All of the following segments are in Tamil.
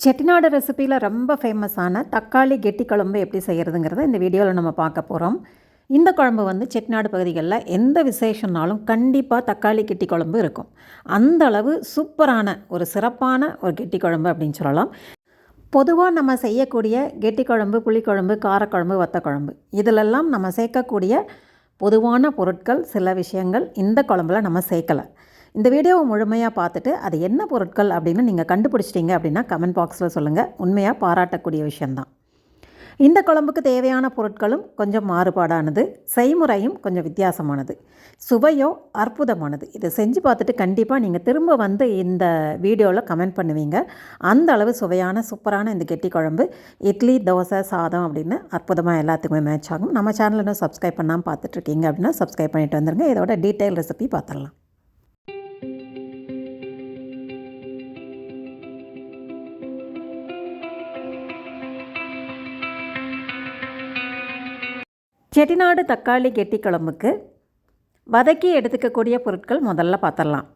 செட்டிநாடு ரெசிப்பியில் ரொம்ப ஃபேமஸான தக்காளி கெட்டி குழம்பு எப்படி செய்கிறதுங்கிறத இந்த வீடியோவில் நம்ம பார்க்க போகிறோம் இந்த குழம்பு வந்து செட்டிநாடு பகுதிகளில் எந்த விசேஷம்னாலும் கண்டிப்பாக தக்காளி கெட்டி குழம்பு இருக்கும். அந்த அளவு சூப்பரான ஒரு சிறப்பான ஒரு கெட்டி குழம்பு அப்படின்னு சொல்லலாம். பொதுவாக நம்ம செய்யக்கூடிய கெட்டி குழம்பு புளிக்குழம்பு காரக்குழம்பு வத்த குழம்பு இதிலெல்லாம் நம்ம சேர்க்கக்கூடிய பொதுவான பொருட்கள் சில விஷயங்கள் இந்த குழம்புல நம்ம சேர்க்கலை. இந்த வீடியோவை முழுமையாக பார்த்துட்டு அது என்ன பொருட்கள் அப்படின்னு நீங்கள் கண்டுபிடிச்சிட்டிங்க அப்படின்னா கமெண்ட் பாக்ஸில் சொல்லுங்கள் உண்மையாக பாராட்டக்கூடிய விஷயந்தான் இந்த குழம்புக்கு தேவையான பொருட்களும் கொஞ்சம் மாறுபாடானது செய்முறையும் கொஞ்சம் வித்தியாசமானது. சுவையோ அற்புதமானது. இதை செஞ்சு பார்த்துட்டு கண்டிப்பாக நீங்கள் திரும்ப வந்து இந்த வீடியோவில் கமெண்ட் பண்ணுவீங்க. அந்த அளவு சுவையான சூப்பரான இந்த கெட்டி குழம்பு. இட்லி தோசை சாதம் அப்படின்னு அற்புதமாக எல்லாத்துக்குமே மேட்ச் ஆகும். நம்ம சேனல் இன்னும் சப்ஸ்கிரைப் பண்ணாமல் பார்த்துட்ருக்கீங்க அப்படின்னா சப்ஸ்கிரைப் பண்ணிட்டு வந்துருங்க. இதோட டீட்டெயில் ரெசிபி பார்த்துடலாம். செட்டிநாடு தக்காளி கெட்டி குழம்புக்கு வதக்கி எடுத்துக்கக்கூடிய பொருட்கள் முதல்ல பார்த்துடலாம்.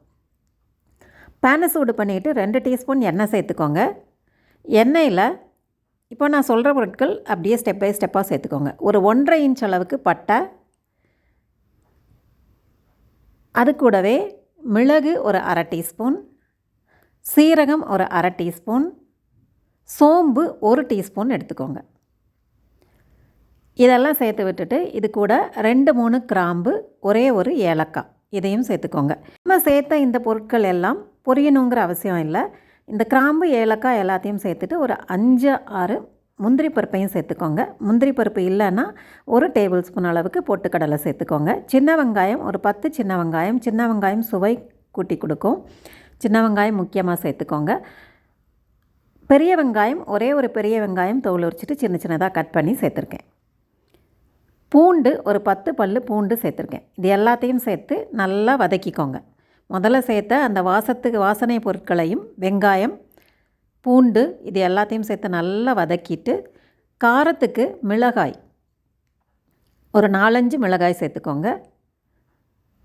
பேனை சூடு பண்ணிவிட்டு ரெண்டு டீஸ்பூன் எண்ணெய் சேர்த்துக்கோங்க. எண்ணெயில் இப்போ நான் சொல்கிற பொருட்கள் அப்படியே ஸ்டெப் பை ஸ்டெப்பாக சேர்த்துக்கோங்க. ஒரு ஒன்றரை இன்ச் அளவுக்கு பட்டை. அது கூடவே மிளகு ஒரு அரை டீஸ்பூன். சீரகம் ஒரு அரை டீஸ்பூன். சோம்பு ஒரு டீஸ்பூன் எடுத்துக்கோங்க. இதெல்லாம் சேர்த்து விட்டுட்டு இது கூட ரெண்டு மூணு கிராம்பு ஒரே ஒரு ஏலக்காய். இதையும் சேர்த்துக்கோங்க. நம்ம சேர்த்த இந்த பொருட்கள் எல்லாம் பொரியணுங்கிற அவசியம் இல்லை. இந்த கிராம்பு ஏலக்காய் எல்லாத்தையும் சேர்த்துட்டு ஒரு அஞ்சு ஆறு முந்திரி பருப்பையும் சேர்த்துக்கோங்க. முந்திரி பருப்பு இல்லைன்னா ஒரு டேபிள் ஸ்பூன் அளவுக்கு பொட்டுக்கடலை சேர்த்துக்கோங்க. சின்ன வெங்காயம் ஒரு பத்து சின்ன வெங்காயம் சின்ன வெங்காயம் சுவை கூட்டி கொடுக்கும். சின்ன வெங்காயம் முக்கியமாக சேர்த்துக்கோங்க. பெரிய வெங்காயம் ஒரே ஒரு பெரிய வெங்காயம் தோல் உரிச்சிட்டு சின்ன சின்னதாக கட் பண்ணி சேர்த்துருக்கேன். பூண்டு ஒரு பத்து பல் பூண்டு சேர்த்துருக்கேன். இது எல்லாத்தையும் சேர்த்து நல்லா வதக்கிக்கோங்க. முதல்ல சேர்த்த அந்த வாசத்துக்கு வாசனை பொருட்களையும் வெங்காயம் பூண்டு இது எல்லாத்தையும் சேர்த்து நல்லா வதக்கிட்டு காரத்துக்கு மிளகாய் ஒரு நாலஞ்சு மிளகாய் சேர்த்துக்கோங்க.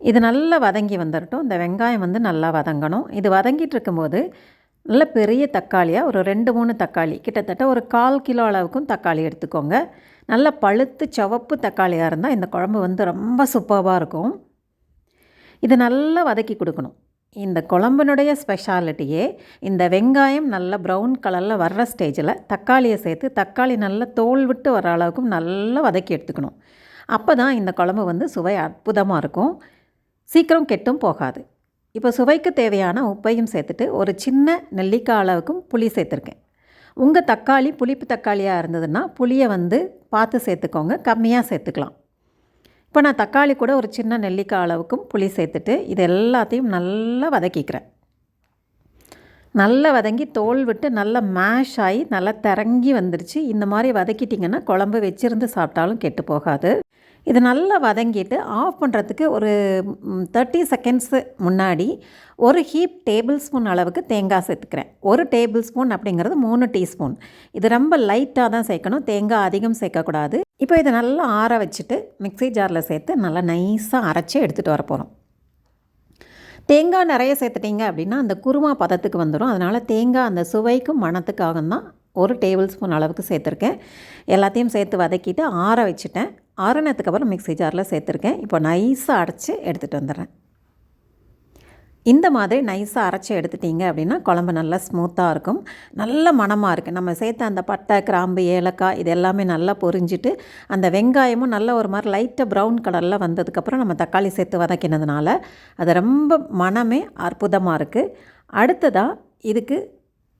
இது நல்லா வதங்கி வந்துடட்டும் இந்த வெங்காயம் வந்து நல்லா வதங்கணும். இது வதங்கிட்டு இருக்கும்போது நல்ல பெரிய தக்காளியாக ஒரு ரெண்டு மூணு தக்காளி. கிட்டத்தட்ட ஒரு கால் கிலோ அளவுக்கும் தக்காளி எடுத்துக்கோங்க. நல்ல பழுத்து சிவப்பு தக்காளியாக இருந்தால் இந்த குழம்பு வந்து ரொம்ப சூப்பராக இருக்கும். இது நல்லா வதக்கி கொடுக்கணும். இந்த குழம்பினுடைய ஸ்பெஷாலிட்டியே இந்த வெங்காயம் நல்ல ப்ரௌன் கலரில் வர்ற ஸ்டேஜில் தக்காளியை சேர்த்து தக்காளி நல்லா தோல் விட்டு வர அளவுக்கும் நல்லா வதக்கி எடுத்துக்கணும். அப்போ தான் இந்த குழம்பு வந்து சுவை அற்புதமாக இருக்கும். சீக்கிரம் கெட்டும் போகாது. இப்போ சுவைக்கு தேவையான உப்பையும் சேர்த்துட்டு ஒரு சின்ன நெல்லிக்காய் அளவுக்கும் புளி சேர்த்துருக்கேன். உங்கள் தக்காளி புளிப்பு தக்காளியாக இருந்ததுன்னா புளியை வந்து பார்த்து சேர்த்துக்கோங்க கம்மியாக சேர்த்துக்கலாம். இப்போ நான் தக்காளி கூட ஒரு சின்ன நெல்லிக்காய் அளவுக்கும் புளி சேர்த்துட்டு இது எல்லாத்தையும் நல்லா வதக்கிக்கிறேன். நல்லா வதங்கி தோல் விட்டு நல்லா மேஷ் ஆகி நல்லா திறங்கி வந்துடுச்சு இந்த மாதிரி வதக்கிட்டிங்கன்னா குழம்பு வச்சுருந்து சாப்பிட்டாலும் கெட்டு போகாது. இது நல்லா வதங்கிட்டு ஆஃப் பண்ணுறதுக்கு ஒரு தேர்ட்டி செகண்ட்ஸு முன்னாடி ஒரு ஹீப் டேபிள் ஸ்பூன் அளவுக்கு தேங்காய் சேர்த்துக்கிறேன். ஒரு டேபிள் ஸ்பூன் அப்படிங்கிறது மூணு டீஸ்பூன் இது ரொம்ப லைட்டாக தான் சேர்க்கணும். தேங்காய் அதிகம் சேர்க்கக்கூடாது. இப்போ இதை நல்லா ஆற வச்சுட்டு மிக்ஸி ஜாரில் சேர்த்து நல்லா நைஸாக அரைச்சி எடுத்துகிட்டு வர போகிறோம் தேங்காய் நிறைய சேர்த்துட்டிங்க அப்படின்னா அந்த குருமா பதத்துக்கு வந்துடும் அதனால் தேங்காய் அந்த சுவைக்கும் மணத்துக்காக தான் ஒரு டேபிள் ஸ்பூன் அளவுக்கு சேர்த்துருக்கேன். எல்லாத்தையும் சேர்த்து வதக்கிட்டு ஆற வச்சுட்டேன். ஆறுனதுக்கு அப்புறம் மிக்ஸி ஜாரில் சேர்த்துருக்கேன். இப்போ நைஸாக அரைச்சி எடுத்துகிட்டு வந்துடுறேன். இந்த மாதிரி நைஸாக அரைச்சி எடுத்துட்டிங்க அப்படின்னா குழம்பு நல்லா ஸ்மூத்தாக இருக்கும். நல்ல மணமாக இருக்குது நம்ம சேர்த்த அந்த பட்டை கிராம்பு ஏலக்காய் இது எல்லாமே நல்லா பொரிஞ்சிட்டு அந்த வெங்காயமும் நல்ல ஒரு மாதிரி லைட்டாக ப்ரௌன் கலரில் வந்ததுக்கப்புறம் நம்ம தக்காளி சேர்த்து வதக்கினதுனால அது ரொம்ப மனமே அற்புதமாக இருக்குது அடுத்ததாக இதுக்கு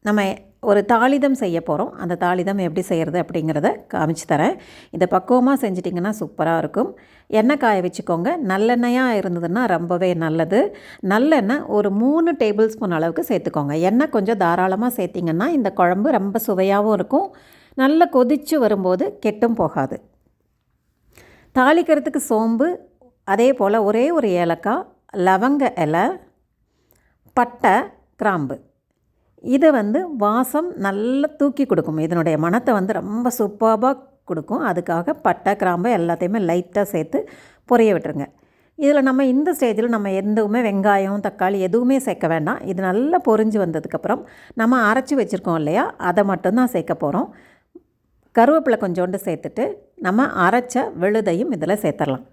நம்ம ஒரு தாளிதம் செய்ய போகிறோம் அந்த தாளிதம் எப்படி செய்கிறது அப்படிங்கிறத காமிச்சு தரேன். இதை பக்குவமாக செஞ்சிட்டிங்கன்னா சூப்பராக இருக்கும். எண்ணெய் காய வச்சுக்கோங்க. நல்லெண்ணெயாக இருந்ததுன்னா ரொம்பவே நல்லது. நல்லெண்ணெய் ஒரு மூணு டேபிள் ஸ்பூன் அளவுக்கு சேர்த்துக்கோங்க. எண்ணெய் கொஞ்சம் தாராளமாக சேர்த்திங்கன்னா இந்த குழம்பு ரொம்ப சுவையாகவும் இருக்கும். நல்லா கொதித்து வரும்போது கெட்டும் போகாது. தாளிக்கிறதுக்கு சோம்பு அதே போல் ஒரே ஒரு ஏலக்காய் லவங்க இலை பட்டை கிராம்பு. இதை வந்து வாசம் நல்லா தூக்கி கொடுக்கும். இதனுடைய மனத்தை வந்து ரொம்ப சூப்பராக கொடுக்கும். அதுக்காக பட்டை கிராம்பு எல்லாத்தையுமே லைட்டாக சேர்த்து பொரிய விட்டுருங்க. இதில் நம்ம இந்த ஸ்டேஜில் நம்ம எதுவுமே வெங்காயம் தக்காளி எதுவுமே சேர்க்க வேண்டாம். இது நல்லா பொரிஞ்சு வந்ததுக்கப்புறம் நம்ம அரைச்சி வச்சுருக்கோம் இல்லையா? அதை மட்டும்தான் சேர்க்க போகிறோம் கருவேப்பிலை கொஞ்சோண்டு சேர்த்துட்டு நம்ம அரைச்ச விழுதையும் இதில் சேர்த்துடலாம்.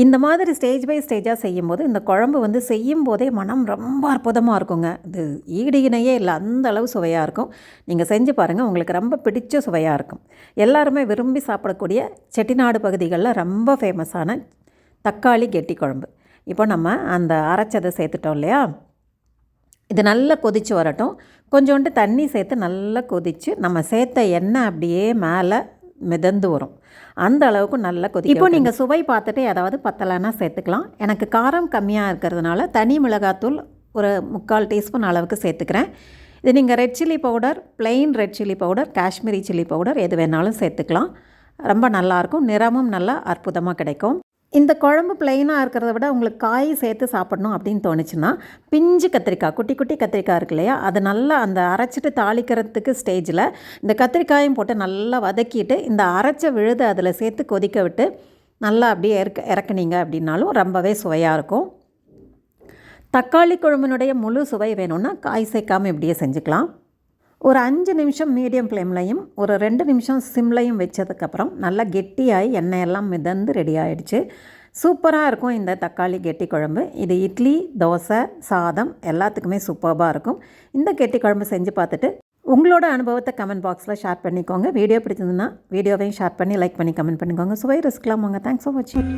இந்த மாதிரி ஸ்டேஜ் பை ஸ்டேஜாக செய்யும்போது இந்த குழம்பு வந்து செய்யும் போதே மனம் ரொம்ப அற்புதமாக இருக்குங்க. இது ஈடு இணையே இல்லை அந்த அளவு சுவையாக இருக்கும். நீங்கள் செஞ்சு பாருங்கள் உங்களுக்கு ரொம்ப பிடிச்ச சுவையாக இருக்கும். எல்லாருமே விரும்பி சாப்பிடக்கூடிய செட்டிநாடு பகுதிகளில் ரொம்ப ஃபேமஸான தக்காளி கெட்டி குழம்பு. இப்போ நம்ம அந்த அரைச்சதை சேர்த்துட்டோம் இல்லையா? இது நல்லா கொதித்து வரட்டும். கொஞ்சோண்டு தண்ணி சேர்த்து நல்லா கொதித்து நம்ம சேர்த்த எண்ணெய் அப்படியே மேலே மிதந்து வரும். அந்த அளவுக்கு நல்லா கொதி இப்போ நீங்கள் சுவை பார்த்துட்டு ஏதாவது பத்தலைன்னா சேர்த்துக்கலாம். எனக்கு காரம் கம்மியாக இருக்கிறதுனால தனி மிளகாத்தூள் ஒரு முக்கால் டீஸ்பூன் அளவுக்கு சேர்த்துக்கிறேன். இது நீங்கள் red chilli powder plain red chilli powder Kashmiri chilli powder எது வேணாலும் சேர்த்துக்கலாம். ரொம்ப நல்லாயிருக்கும் நிறமும் நல்லா அற்புதமாக கிடைக்கும். இந்த குழம்பு பிளெயினாக இருக்கிறத விட உங்களுக்கு காய் சேர்த்து சாப்பிடணும் அப்படின்னு தோணுச்சுன்னா பிஞ்சு கத்திரிக்காய் குட்டி குட்டி கத்திரிக்காய் இருக்கு இல்லையா? அது நல்லா அந்த அரைச்சிட்டு தாளிக்கிறதுக்கு ஸ்டேஜில் இந்த கத்திரிக்காயும் போட்டு நல்லா வதக்கிட்டு இந்த அரைச்ச விழுதை அதில் சேர்த்து கொதிக்க விட்டு நல்லா அப்படியே இறக்க இறக்குனீங்க அப்படின்னாலும் ரொம்பவே சுவையாக இருக்கும். தக்காளி குழம்பினுடைய முழு சுவை வேணும்னா காய் சேர்க்காமல் இப்படியே செஞ்சுக்கலாம். ஒரு அஞ்சு நிமிஷம் மீடியம் ஃப்ளேம்லையும் ஒரு ரெண்டு நிமிஷம் சிம்லையும் வச்சதுக்கப்புறம் நல்லா கெட்டியாகி எண்ணெயெல்லாம் மிதந்து ரெடி ஆகிடுச்சு சூப்பராக இருக்கும் இந்த தக்காளி கெட்டி குழம்பு. இது இட்லி தோசை சாதம் எல்லாத்துக்குமே சூப்பராக இருக்கும். இந்த கெட்டி குழம்பு செஞ்சு பார்த்துட்டு உங்களோட அனுபவத்தை கமெண்ட் பாக்ஸில் ஷேர் பண்ணிக்கோங்க. வீடியோ பிடிச்சதுன்னா வீடியோவையும் ஷேர் பண்ணி லைக் பண்ணி கமெண்ட் பண்ணிக்கோங்க. சுவை ரிஸ்க்லாம் வாங்க தேங்க்ஸ் ஃபார் வாட்சிங்